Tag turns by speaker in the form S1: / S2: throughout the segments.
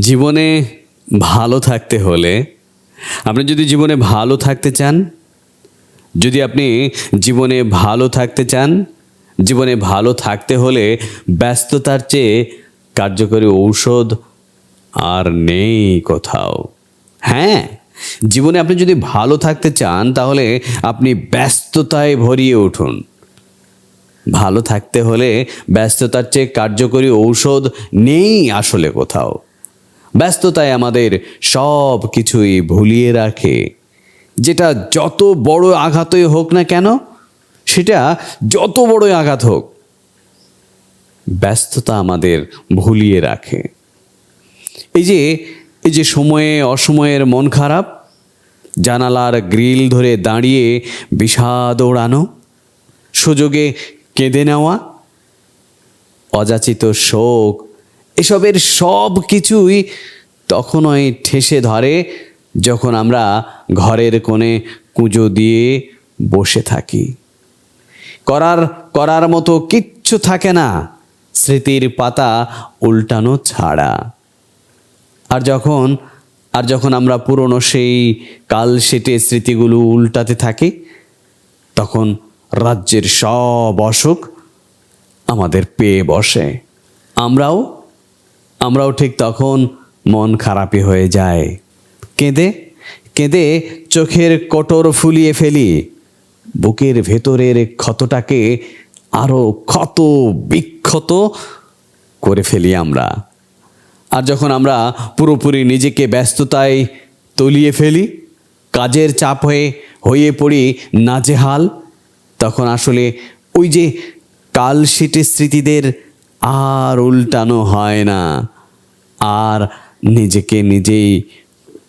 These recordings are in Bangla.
S1: জীবনে ভালো থাকতে হলে, আপনি যদি জীবনে ভালো থাকতে চান, যদি আপনি জীবনে ভালো থাকতে চান, জীবনে ভালো থাকতে হলে ব্যস্ততার চেয়ে কার্যকরী ঔষধ আর নেই কোথাও। হ্যাঁ জীবনে আপনি যদি ভালো থাকতে চান, তাহলে আপনি ব্যস্ততায় ভরিয়ে উঠুন। ভালো থাকতে হলে ব্যস্ততার চেয়ে কার্যকরী ঔষধ নেই আসলে কোথাও। ব্যস্ততায় আমাদের সব কিছুই ভুলিয়ে রাখে। যেটা যত বড় আঘাতই হোক না কেন, সেটা যত বড়ই আঘাত হোক, ব্যস্ততা আমাদের ভুলিয়ে রাখে। এই যে এই যে সময়ে অসময়ের মন খারাপ, জানালার গ্রিল ধরে দাঁড়িয়ে বিষাদ ওড়ানো, সুযোগে কেঁদে নেওয়া, অযাচিত শোক এসবের সব কিছুই তখনই ঠেসে ধরে যখন আমরা ঘরের কোণে কুঁজো দিয়ে বসে থাকি। করার করার মতো কিচ্ছু থাকে না, স্মৃতির পাতা উল্টানো ছাড়া। আর যখন আর যখন আমরা পুরনো সেই কাল সেটে স্মৃতিগুলো উল্টাতে থাকি, তখন রাজ্যের সব অসুখ আমাদের পেয়ে বসে। আমরাও আমরাও ঠিক তখন মন খারাপই হয়ে যায়। কেঁদে কেঁদে চোখের কটর ফুলিয়ে ফেলি। বুকের ভেতরের ক্ষতটাকে আরও ক্ষত বিক্ষত করে ফেলি আমরা। আর যখন আমরা পুরোপুরি নিজেকে ব্যস্ততায় তলিয়ে ফেলি, কাজের চাপ হয়ে হয়ে পড়ি নাজেহাল, তখন আসলে ওই যে কাল সেটে স্মৃতিদের আর উল্টানো হয় না। আর নিজেকে নিজেই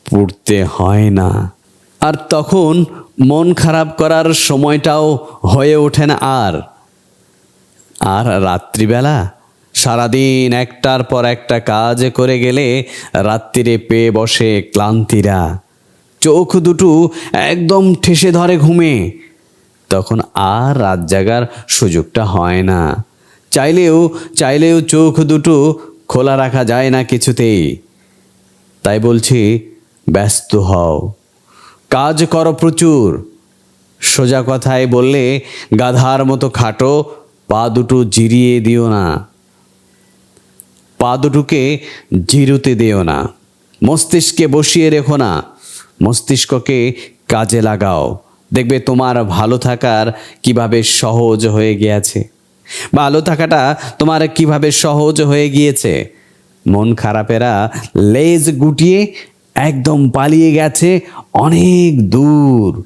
S1: পড়তে হয় না। আর তখন মন খারাপ করার সময়টাও হয়ে ওঠে না আর। আর রাত্রিবেলা সারাদিন একটার পর একটা কাজ করে গেলে রাত্রিরে পেয়ে বসে ক্লান্তিরা। চোখ দুটো একদম ঠেসে ধরে ঘুমে। তখন আর রাত জাগার সুযোগটা হয় না। চাইলেও চাইলেও চোখ দুটো খোলা রাখা যায় না কিছুতেই। তাই বলছি, ব্যস্ত হও। কাজ করো প্রচুর। সোজা কথায় বললে, গাধার মতো খাটো, পা দুটো জিরিয়ে দিও না। পা দুটোকে জিরুতে দিও না। মস্তিষ্কে বসিয়ে রেখো না। মস্তিষ্ককে কাজে লাগাও। দেখবে তোমার ভালো থাকার কীভাবে সহজ হয়ে গিয়েছে। ভালো থাকাটা তোমার কীভাবে সহজ হয়ে গিয়েছে? মন খারাপেরা লেজ গুটিয়ে একদম পালিয়ে গেছে অনেক দূর।